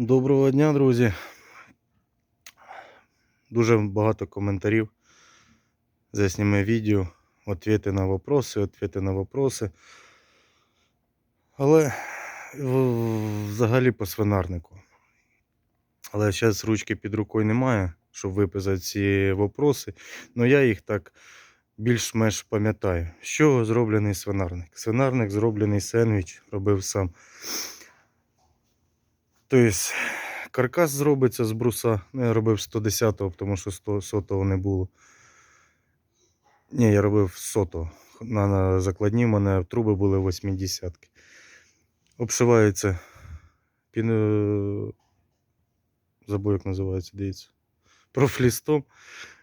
Доброго дня, друзі. Дуже багато коментарів. Засніме відео, відповіді на вопроси, відповіді на вопроси. Але взагалі по свинарнику. Але зараз ручки під рукою немає, щоб виписати ці вопроси. Ну я їх так більш-менш пам'ятаю. З чого зроблений свинарник? Свинарник зроблений сендвіч, робив сам. Тобто каркас зробиться з бруса. Ну, я робив 110-го, тому що 100 сотого не було. Ні, я робив сотого. На, на закладні в мене труби були 80-ки. Обшивається пін... е, Забув, як називається, дивіться. Профлістом.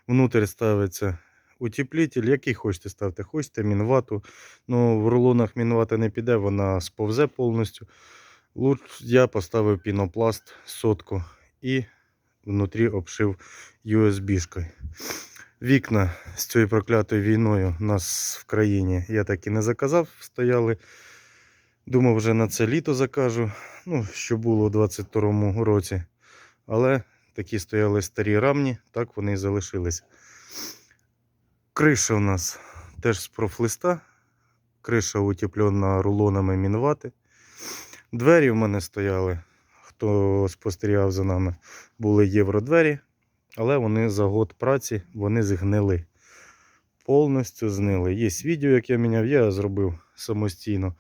Внутрі ставиться утеплитель, який хочете ставте. Хочете мінвату. Ну, в рулонах мінвата не піде, вона сповзе повністю. Луч я поставив пінопласт сотку і внутрі обшив USB-шкою. Вікна з цією проклятою війною у нас в країні я так і не заказав, стояли. Думав, вже на це літо закажу, ну, що було у 22-му році. Але такі стояли старі рамні, так вони і залишилися. Криша у нас теж з профлиста. Криша утеплена рулонами мінвати. Двері в мене стояли, хто спостерігав за нами, були євродвері, але вони за год праці вони згнили. Повністю знили. Є відео, як я міняв, я зробив самостійно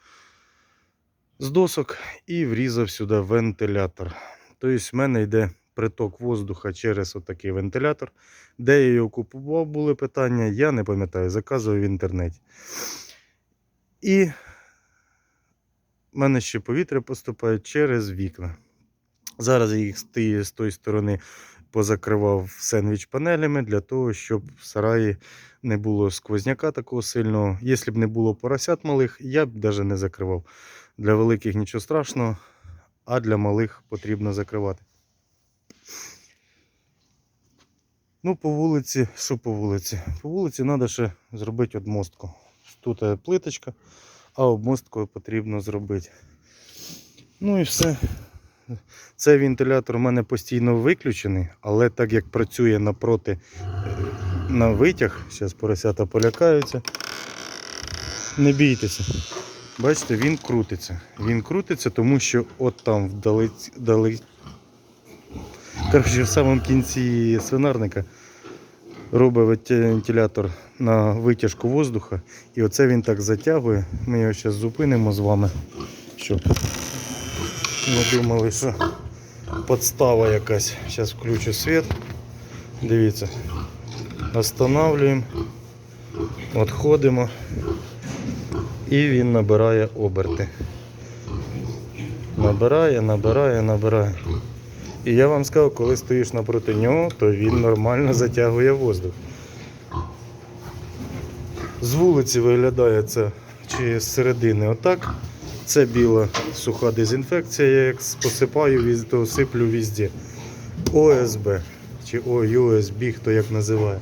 з досок і врізав сюди вентилятор. Тобто в мене йде приток воздуха через отакий вентилятор. Де я його купував, були питання, я не пам'ятаю, заказував в інтернеті. І в мене ще повітря поступає через вікна. Зараз їх з тої сторони позакривав сендвіч панелями для того, щоб в сараї не було сквозняка такого сильного. Якщо б не було поросят малих, я б навіть не закривав. Для великих нічого страшного, а для малих потрібно закривати. Ну, по вулиці, що по вулиці? По вулиці треба ще зробити обмостку. Тут е, плиточка, а обмостку потрібно зробити. Ну і все. Цей вентилятор у мене постійно виключений, але так як працює напроти е, на витяг, зараз поросята полякаються. Не бійтеся. Бачите, він крутиться. Він крутиться, тому що от там вдали... Коротше, в самому кінці свинарника робить вентилятор на витяжку воздуха. І оце він так затягує. Ми його зараз зупинимо з вами. Щоб ми думали, що подстава якась. Зараз включу світ. Дивіться. Останавливаємо. Відходимо. І він набирає оберти. Набирає, набирає, набирає. І я вам сказав, коли стоїш напроти нього, то він нормально затягує воздух. З вулиці виглядає це чи з середини отак. Це біла суха дезінфекція, я як посипаю, то сиплю везде. ОСБ чи О, USB, хто як називає.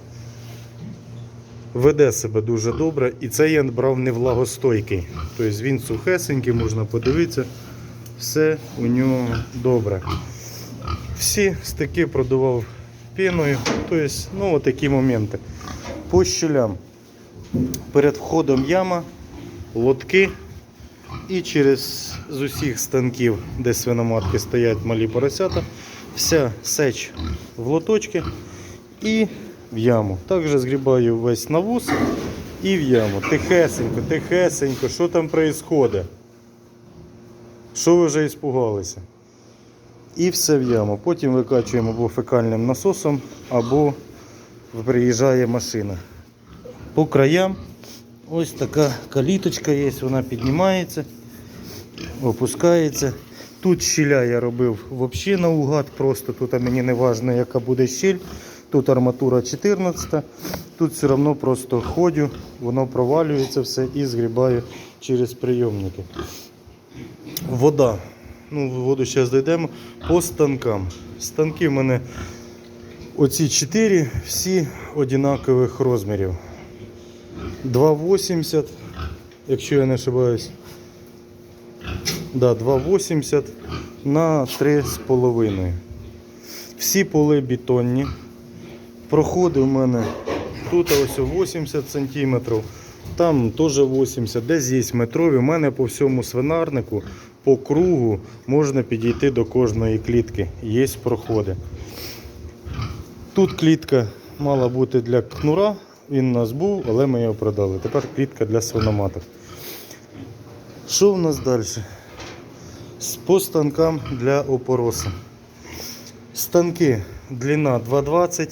Веде себе дуже добре, і це я брав не влагостойкий. Тобто він сухесенький, можна подивитися. Все у нього добре. Всі стики продував піною. Тобто, ну, отакі моменти. По щелям. Перед входом яма, лотки. І через з усіх станків, де свиноматки стоять малі поросята, вся сеч в лоточки і в яму. Також згрібаю весь навоз і в яму. Тихесенько, тихесенько, що там відбувається? Що ви вже іспугалися? І все в яму. Потім викачуємо або фекальним насосом, або приїжджає машина. По краям ось така каліточка є, вона піднімається, опускається. Тут щіля я робив взагалі наугад, просто тут мені не важливо, яка буде щіль. Тут арматура 14, тут все одно просто ходю, воно провалюється все і згрібаю через прийомники. Вода. Ну, в воду зараз дійдемо. По станкам. Станки в мене оці 4, всі однакових розмірів. 2,80, якщо я не ошибаюсь. Да, 2,80 на 3,5. Всі поли бетонні. Проходи у мене тут ось 80 см, там теж 80, десь є метрові. У мене по всьому свинарнику, по кругу можна підійти до кожної клітки. Є проходи. Тут клітка мала бути для кнура, він у нас був, але ми його продали. Тепер клітка для свиноматок. Що в нас далі? По станкам для опороса. Станки длина 2,20,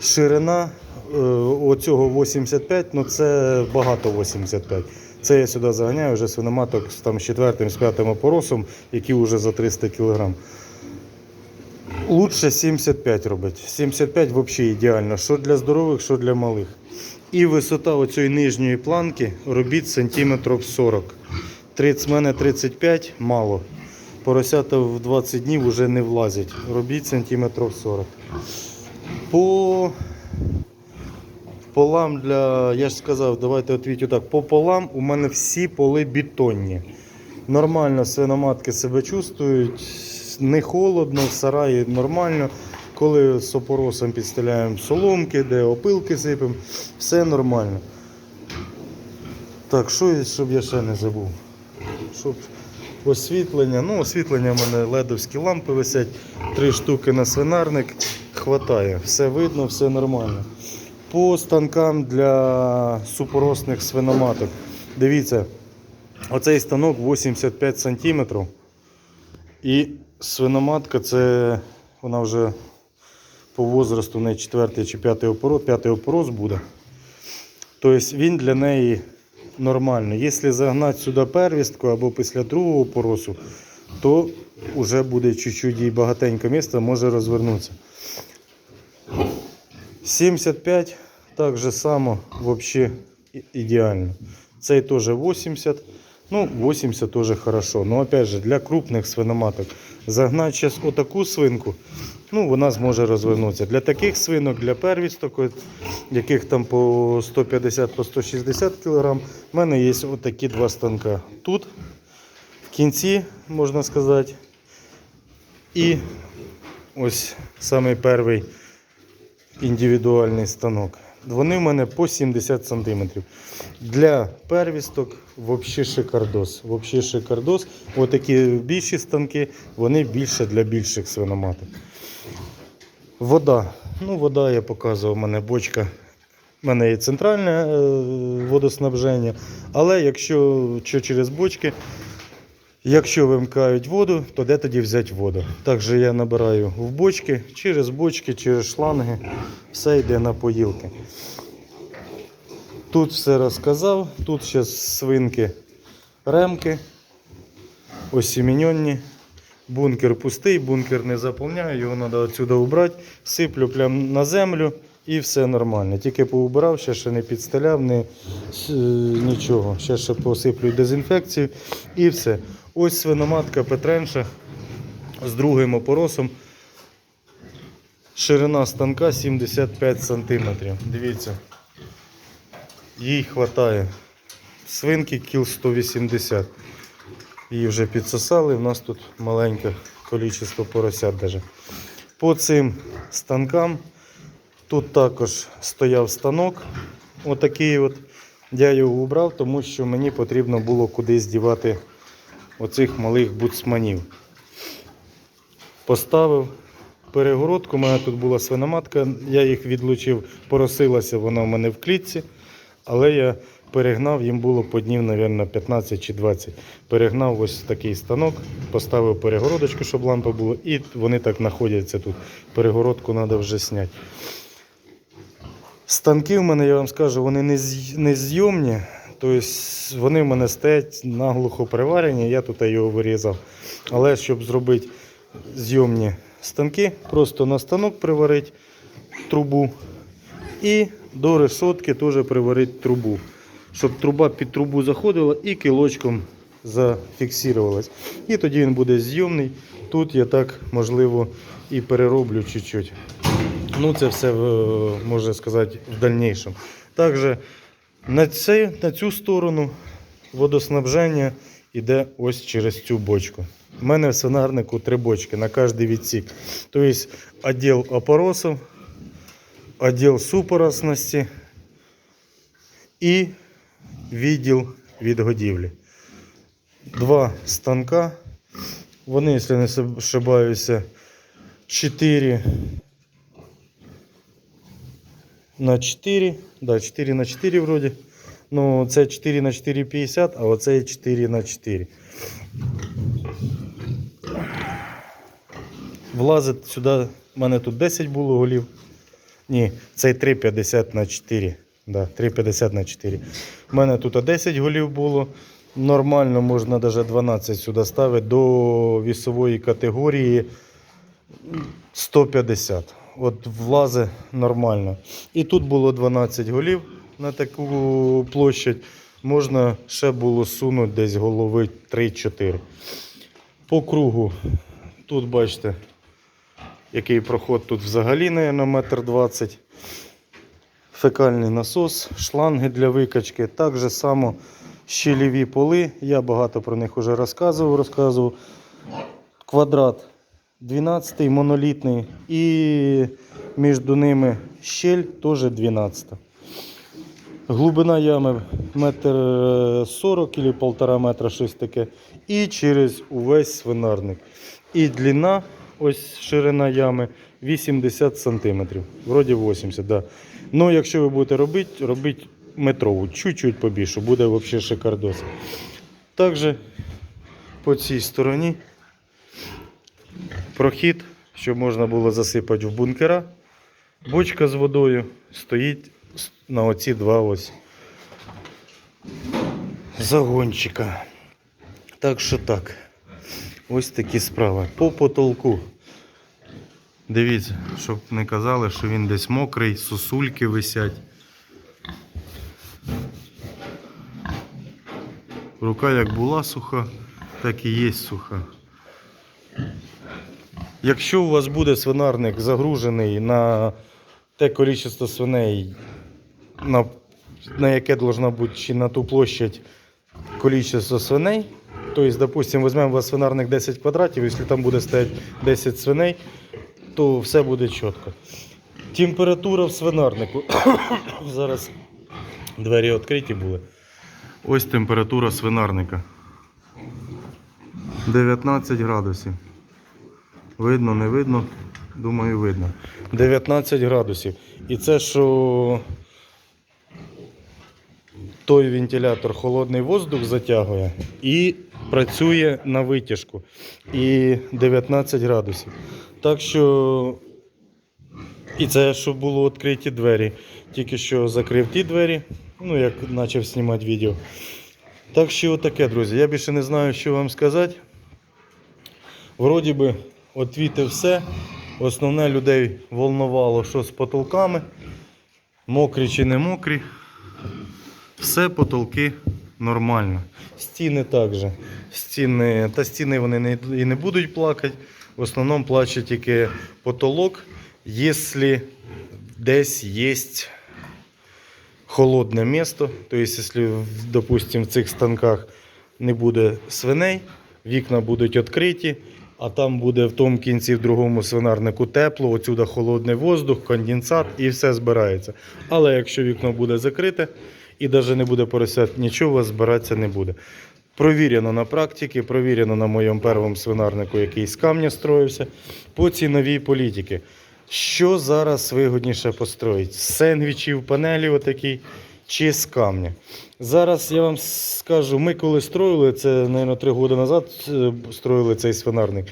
ширина е, оцього 85, ну це багато 85. Це я сюди заганяю вже свиноматок там з четвертим, з п'ятим опоросом, які вже за 300 кг. Лучше 75 робити. 75 взагалі ідеально. Що для здорових, що для малих. І висота оцієї нижньої планки робіть сантиметрів 40. 30 мене 35 мало. Поросята в 20 днів вже не влазять. Робіть сантиметрів 40. По полам для. Я ж сказав, давайте відповідь так. По полам у мене всі поли бетонні. Нормально свиноматки себе чувствують, не холодно, в сараї нормально. Коли з опоросом підстеляємо соломки, де опилки сипемо, все нормально. Так, що щоб я ще не забув? Щоб освітлення. Ну, освітлення в мене ледовські лампи висять, три штуки на свинарник. Хватає, все видно, все нормально. По станкам для супоросних свиноматок. Дивіться, оцей станок 85 см. І свиноматка це вона вже по возрасту не четвертий чи п'ятий опорос, п'ятий опорос буде. Тобто він для неї нормально. Якщо загнати сюди первістку або після другого опоросу, то вже буде чуть-чуть їй багатенько місця, може розвернутися. 75 так само взагалі ідеально. Цей теж 80. Ну, 80 тоже хорошо. Но опять же, для крупних свиноматок загнати зараз отаку свинку, ну, вона зможе розвернутися. Для таких свинок, для первісток, яких там по 150 по 160 кг, в мене є отакі два станка. Тут, в кінці, можна сказати, і ось самий перший індивідуальний станок. Вони в мене по 70 см. Для первісток взагалі шикардос. Взагалі шикардос. Отакі більші станки, вони більше для більших свиноматок. Вода. Ну, вода я показував, у мене бочка. У мене є центральне е, водоснабження. Але якщо що через бочки, Якщо вимкають воду, то де тоді взяти воду? Також я набираю в бочки, через бочки, через шланги, все йде на поїлки. Тут все розказав, тут ще свинки ремки, осіміньонні. Бункер пустий, бункер не заповняю, його треба відсюди убрати, сиплю прямо на землю і все нормально. Тільки поубирав, ще ще не підстеляв, не, е, нічого. Ще ще посиплю дезінфекцію і все. Ось свиноматка Петренша з другим опоросом. Ширина станка 75 см. Дивіться, їй вистачає. Свинки кіл 180. Її вже підсосали, у нас тут маленьке кількість поросят. Даже. По цим станкам тут також стояв станок. Отакий от. Я його убрав, тому що мені потрібно було кудись дівати оцих малих буцманів. Поставив перегородку, у мене тут була свиноматка, я їх відлучив, поросилася вона в мене в клітці, але я перегнав, їм було по днів, мабуть, 15 чи 20. Перегнав ось такий станок, поставив перегородочку, щоб лампа була, і вони так знаходяться тут. Перегородку треба вже зняти. Станки в мене, я вам скажу, вони не, зйомні. Тобто вони в мене стоять наглухо приварені, я тут його вирізав. Але щоб зробити зйомні станки, просто на станок приварити трубу і до решотки теж приварити трубу. Щоб труба під трубу заходила і кілочком зафіксувалась. І тоді він буде зйомний. Тут я так, можливо, і перероблю чуть-чуть. Ну, це все, можна сказати, в дальнішому. Також на, цей, на цю сторону водоснабження йде ось через цю бочку. У мене в свинарнику три бочки на кожний відсік. Тобто відділ опоросів, відділ супоросності і відділ відгодівлі. Два станка. Вони, якщо не ошибаюся, 4 на 4. Да, 4 на 4 вроді. Ну, це 4 на 4,50, а оце 4 на 4. Влазить сюди, в мене тут 10 було голів. Ні, цей 3,50 на 4. Да, 3,50 на 4. У мене тут 10 голів було. Нормально можна навіть 12 сюди ставити до вісової категорії 150. От влазе нормально. І тут було 12 голів на таку площадь. Можна ще було сунути десь голови 3-4. По кругу. Тут бачите, який проход тут взагалі, мабуть, метр 20. Фекальний насос, шланги для викачки. Так же само щелеві поли. Я багато про них вже розказував. розказував. Квадрат 12 монолітний і між ними щель теж 12. Глибина ями метр сорок або полтора метра, щось таке. І через увесь свинарник. І длина, ось ширина ями 80 см. Вроді 80, да. Ну, якщо ви будете робити, робіть метрову, чуть-чуть побільше, буде взагалі шикардос. Також по цій стороні прохід, щоб можна було засипати в бункера. Бочка з водою стоїть на оці два ось загончика. Так що так. Ось такі справи. По потолку. Дивіться, щоб не казали, що він десь мокрий, сосульки висять. Рука як була суха, так і є суха. Якщо у вас буде свинарник загружений на те кількість свиней, на, на яке должна бути чи на ту площадь кількість свиней, тобто, допустим, візьмемо у вас свинарник 10 квадратів, якщо там буде стояти 10 свиней, то все буде чітко. Температура в свинарнику. Зараз двері відкриті були. Ось температура свинарника. 19 градусів. Видно, не видно? Думаю, видно. 19 градусів. І це що той вентилятор холодний воздух затягує і працює на витяжку. І 19 градусів. Так що. І це щоб було відкриті двері. Тільки що закрив ті двері, ну як почав знімати відео. Так що отаке, друзі. Я більше не знаю, що вам сказати. Вроді би, отвіти все. Основне людей волнувало, що з потолками. Мокрі чи не мокрі. Все потолки нормально. Стіни також. Стіни, та стіни вони не, і не будуть плакати. В основному плаче тільки потолок, якщо десь є холодне місто. Тобто, якщо, допустим, в цих станках не буде свиней, вікна будуть відкриті, а там буде в тому кінці в другому свинарнику тепло, отсюди холодний воздух, конденсат і все збирається. Але якщо вікно буде закрите і навіть не буде поросят, нічого у вас збиратися не буде. Провірено на практиці, провірено на моєму першому свинарнику, який з камня строївся, по ціновій політиці. Що зараз вигодніше построїть? Сендвічів, панелі отакі чи з камня? Зараз я вам скажу, ми коли строїли, це, мабуть, три роки назад е, строїли цей свинарник.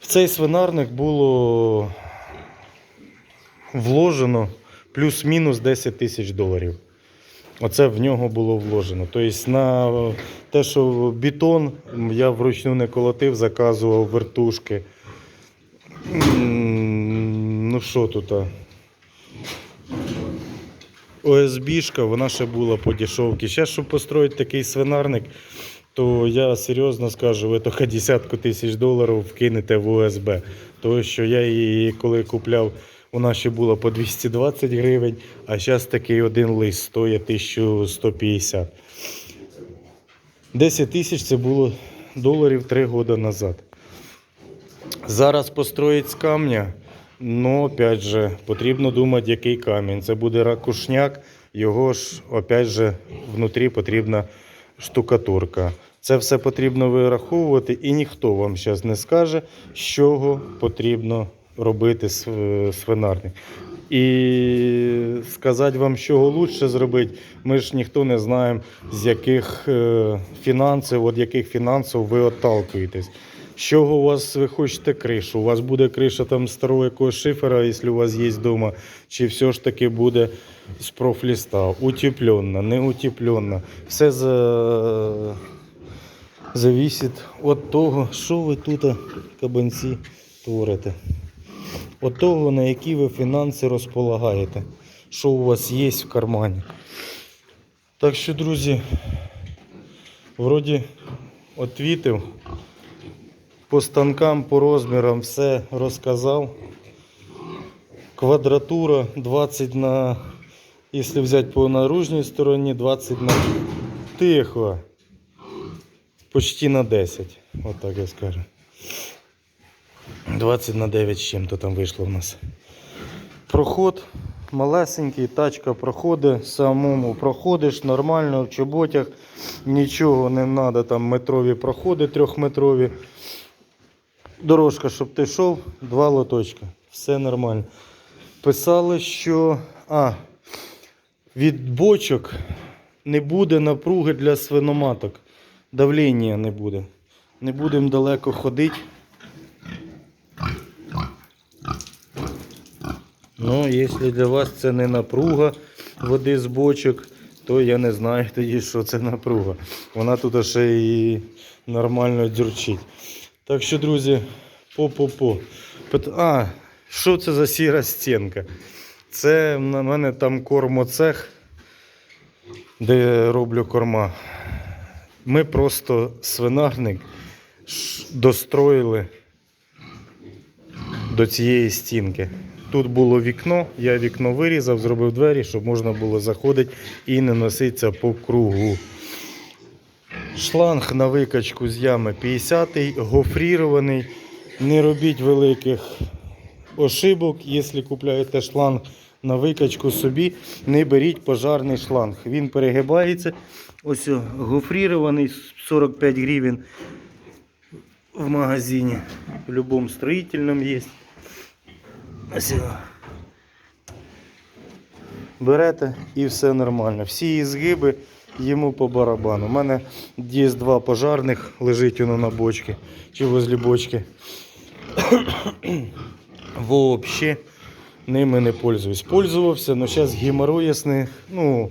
В цей свинарник було вложено плюс-мінус 10 тисяч доларів. Оце в нього було вложено. Тобто на те, що бетон я вручну не колотив, заказував вертушки. Ну що тут? ОСБшка, вона ще була по дешевці. Зараз, щоб построїти такий свинарник, то я серйозно скажу, ви тільки десятку тисяч доларів вкинете в ОСБ. Тому що я її коли купляв, вона ще була по 220 гривень, а зараз такий один лист стоїть 1150. 10 тисяч це було доларів 3 роки назад. Зараз построїть з камня, ну, опять же, потрібно думати, який камінь. Це буде ракушняк, його ж, опять же, внутрі потрібна штукатурка. Це все потрібно вираховувати, і ніхто вам зараз не скаже, з чого потрібно робити св- свинарник. І сказати вам, чого краще зробити, ми ж ніхто не знаємо, з яких е, фінансів, від яких фінансів ви отталкуєтесь. З чого у вас ви хочете кришу? У вас буде криша там старого якогось шифера, якщо у вас є вдома, чи все ж таки буде з профліста, утеплена, не утеплена. Все за... зависить від того, що ви тут, кабанці, творите. От того, на які ви фінанси розполагаєте, що у вас є в кармані. Так що, друзі, вроді отвітив. По станкам, по розмірам все розказав. Квадратура 20 на, якщо взяти по наружній стороні, 20 на тихо. Почти на 10. Отак я скажу. 20 на 9 з чим-то там вийшло в нас. Проход малесенький, тачка проходить, самому проходиш нормально в чоботях, нічого не треба, там метрові проходи трьохметрові. Дорожка, щоб ти йшов, два лоточка. Все нормально. Писали, що а, від бочок не буде напруги для свиноматок. Давлення не буде. Не будемо далеко ходити. Ну, якщо для вас це не напруга води з бочок, то я не знаю тоді, що це напруга. Вона тут ще і нормально дзюрчить. Так що, друзі, по-по-по. А, що це за сіра стінка? Це на мене там кормоцех, де я роблю корма. Ми просто свинарник достроїли до цієї стінки. Тут було вікно, я вікно вирізав, зробив двері, щоб можна було заходити і не носитися по кругу. Шланг на викачку з ями 50-й, гофрірований. Не робіть великих ошибок, якщо купуєте шланг на викачку собі, не беріть пожарний шланг. Він перегибається. Ось гофрірований 45 гривень в магазині. В будь-якому строїтельному є. Ось. Берете і все нормально. Всі ізгиби йому по барабану. У мене є два пожарних, лежить воно на бочці чи возле бочки. Вообще ними не пользуюсь. Пользувався, але зараз геморроясний. Ну,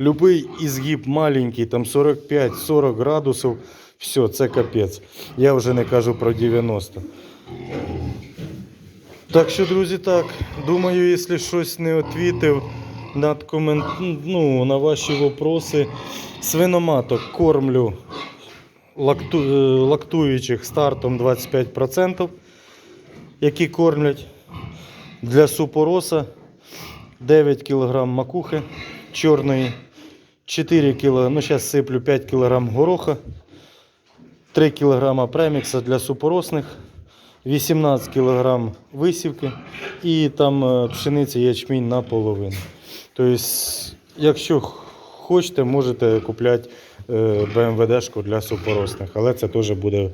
любий ізгиб маленький, там 45-40 градусів, все, це капець. Я вже не кажу про 90. Так що, друзі, так. Думаю, якщо щось не відповів на, комент... ну, на ваші вопроси, свиноматок кормлю лакту... е, лактуючих стартом 25%, які кормлять. Для супороса 9 кг макухи чорної, 4 кг, ну зараз сиплю 5 кг гороха, 3 кг премікса для супоросних. 18 кг висівки і там е, пшениця ячмінь наполовину. Тобто, якщо хочете, можете купляти е, БМВДшку для супоросних, але це теж буде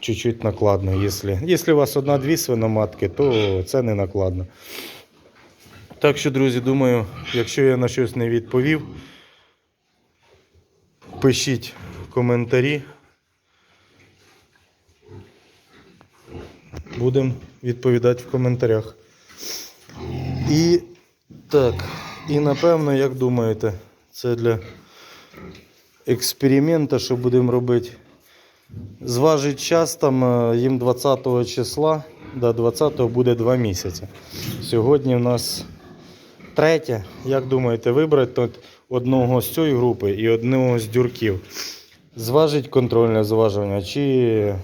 чуть-чуть накладно. Якщо, у вас одна-дві свиноматки, то це не накладно. Так що, друзі, думаю, якщо я на щось не відповів, пишіть коментарі. Будемо відповідати в коментарях. І так, і напевно, як думаєте, це для експерименту, що будемо робити. Зважить час там е, їм 20 числа, до 20 буде 2 місяці. Сьогодні в нас третє. Як думаєте, вибрати тут одного з цієї групи і одного з дюрків? Зважить контрольне зважування, чи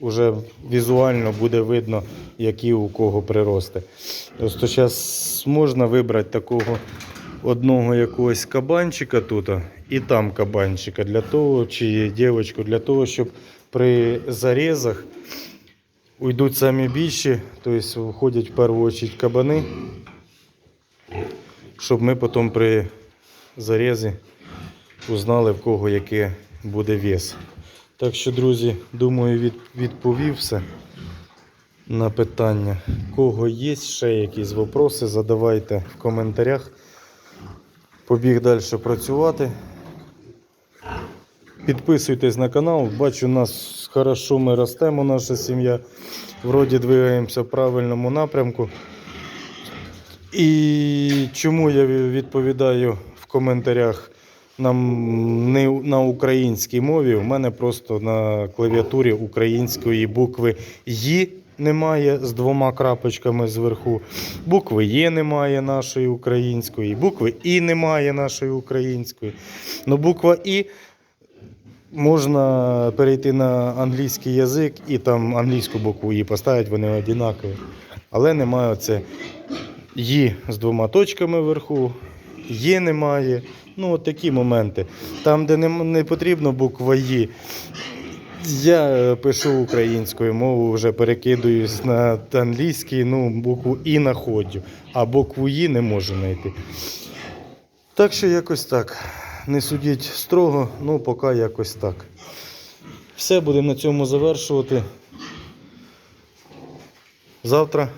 вже візуально буде видно, які у кого прирости. Просто зараз можна вибрати такого одного якогось кабанчика тут, і там кабанчика для того, чи дівчинку, для того, щоб при зарізах уйдуть самі більші, тобто виходять в першу чергу кабани, щоб ми потім при зарізі узнали, в кого яке буде вес. Так що, друзі, думаю, від, відповів все на питання. Кого є ще якісь вопроси, задавайте в коментарях. Побіг далі працювати. Підписуйтесь на канал. Бачу, нас хорошо ми ростемо, наша сім'я. Вроді двигаємося в правильному напрямку. І чому я відповідаю в коментарях нам не на українській мові? У мене просто на клавіатурі української букви «Ї» немає з двома крапочками зверху. Букви Є немає нашої української, букви І немає нашої української. Ну, буква І можна перейти на англійський язик і там англійську букву І поставити, вони однакові. Але немає оце Ї з двома точками вверху, Є немає. Ну, от такі моменти. Там, де не, не потрібно буква Є, я е, пишу українською мовою, вже перекидуюсь на англійський, ну, букву І знаходжу, а букву І не можу знайти. Так що якось так. Не судіть строго, ну поки якось так. Все, будемо на цьому завершувати. Завтра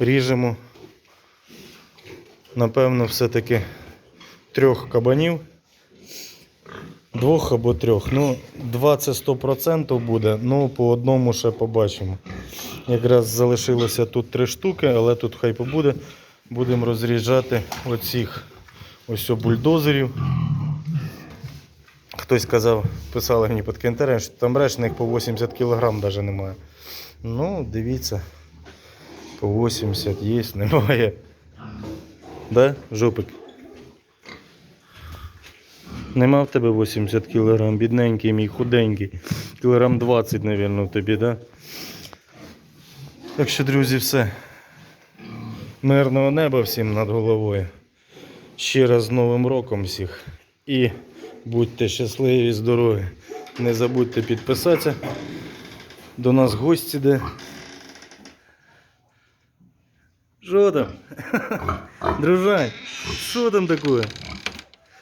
ріжемо. Напевно, все-таки трьох кабанів. Двох або трьох. Ну, два це 100% буде, ну по одному ще побачимо. Якраз залишилося тут три штуки, але тут хай побуде. Будемо розріджати оцих ось бульдозерів. Хтось казав, писали мені під коментарем, що там решних по 80 кг навіть немає. Ну, дивіться, по 80 є, немає. Да, жопик? Нема в тебе 80 кг, бідненький мій худенький. Кілограм 20, мабуть, тобі, да? Так що, друзі, все. Мирного неба всім над головою. Ще раз з Новим роком всіх. І будьте щасливі, здорові. Не забудьте підписатися. До нас гості де. Що там? Дружань, що там таке?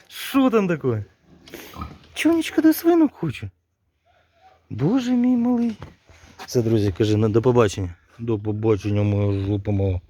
Що там таке? Чонечка до свинок хоче. Боже мій малий. Все, друзі, кажи, ну, до побачення. До побачення, моя жопа мала.